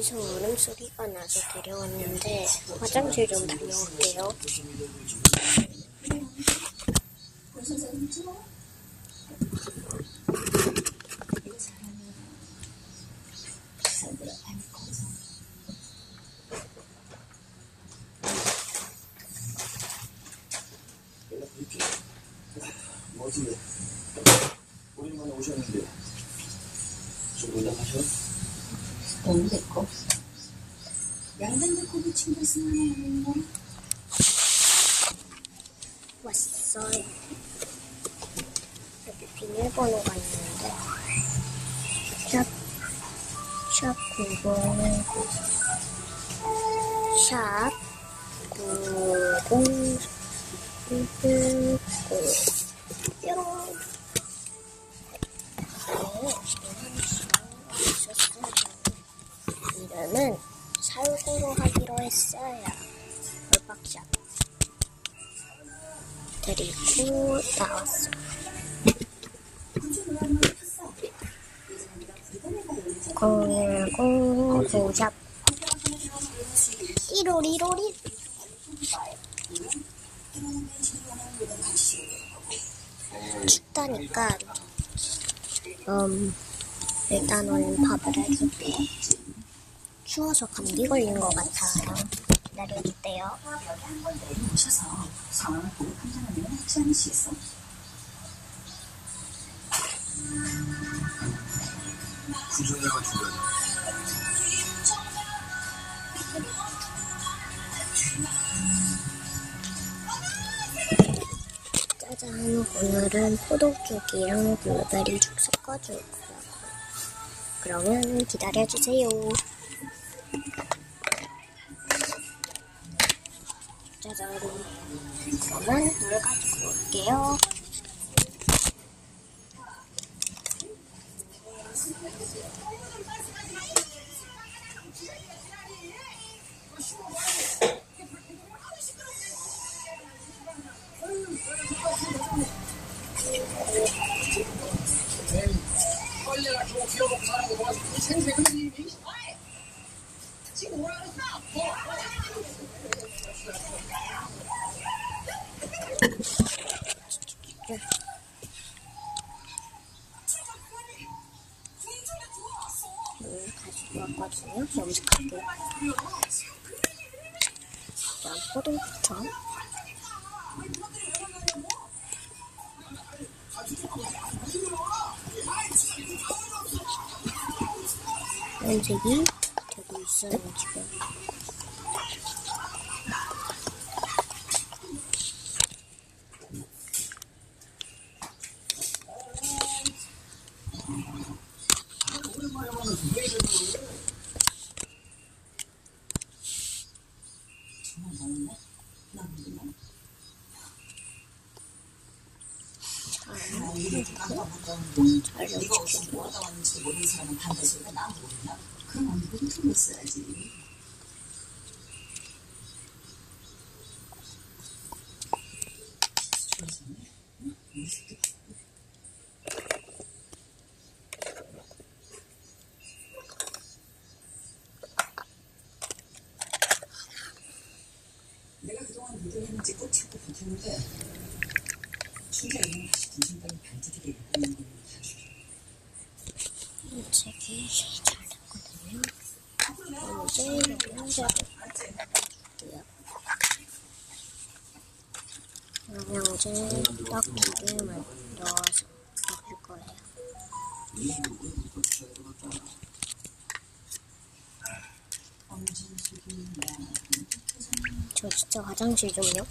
여기서 울음소리가 나서 데려왔는데 화장실 좀 다녀올게요. 뭐지? 오랜만에 오셨는데 좀 연락하셔? 너무 됐고. 양반도 고기 챙겼으면 하는 거. 왔어요. 여 했어요. 얼박샵. 데리고 나왔어. 공공공샵 띠로리로리 춥다니까 음 일단 얼른 밥을 해줄게 추워서 감기 걸린 것 같아요 기다려주세요 여기 한번 내려오셔서 상황을 보고 판단하면 하지 않으시겠어? 구조자가 중요하다. 짜잔 오늘은 포도죽이랑 블루베리죽 섞어줄 거라고 그러면 기다려주세요 짜잔 그러면 물 가지고 올게요 왔거든요 염색하게. 자 포도부터 염색이 되고 있어요 지금 정말 너무나 너무나. 잘 네가 없이 염색 해 뭐가 왔는지 모르는 사람은 반대소리가 나도 모른다. 그럼 언니가. 응? 모습도 내가 그동안 일을 했는지 꼭 찾고 버텼는데 염색이 잘 됐거든요 이제 영양제를 넣어줄게요 영양제 딱두 개만 넣어서 먹을 거예요 저 진짜 화장실 좀요.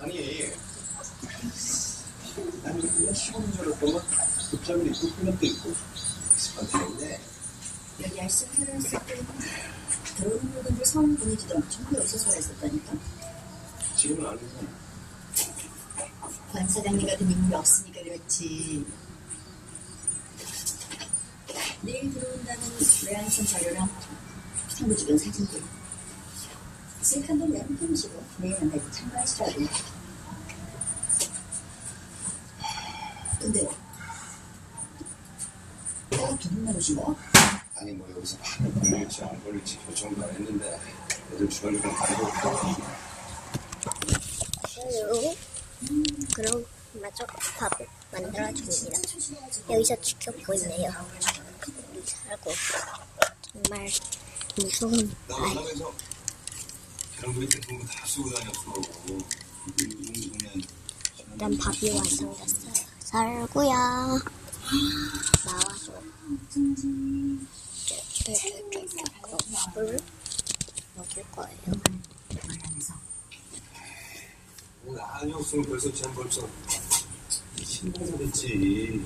아니, 나는 그냥 시험자로 보면 급장도 있고 끊임도 있고 습관되는데 여기 알쓸 살았을 때 처음 보내주던 정말 없어서 했었다니까. 지금은 안 되잖아. 관 사장님 같은 인물이 없으니까 그렇지. 내일 들어온다는 외환선 자료랑 상부 주변 사진들. 셀칸도 내용 편지고 내일 만나서 참고하시라고. 근데 내가 누군가로 죽어? 아니 뭐 여기서 판을 걸릴지 안 걸릴지 결정도 안 했는데 애들 주변으로 가리고 그럼 마저 밥을 만들어줍니다. 여기서 지켜보고 있네요. 살고 정말 무서운 보면 일단 밥이 완성됐어요. 살구야 나와서 밥을 거예요. 말하면서 나 아니었으면 벌써 참 벌써 신고가 됐지.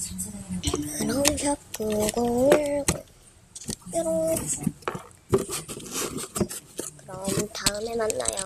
장사장이라고 그럼 샤프공을 뾰롱 그럼 다음에 만나요.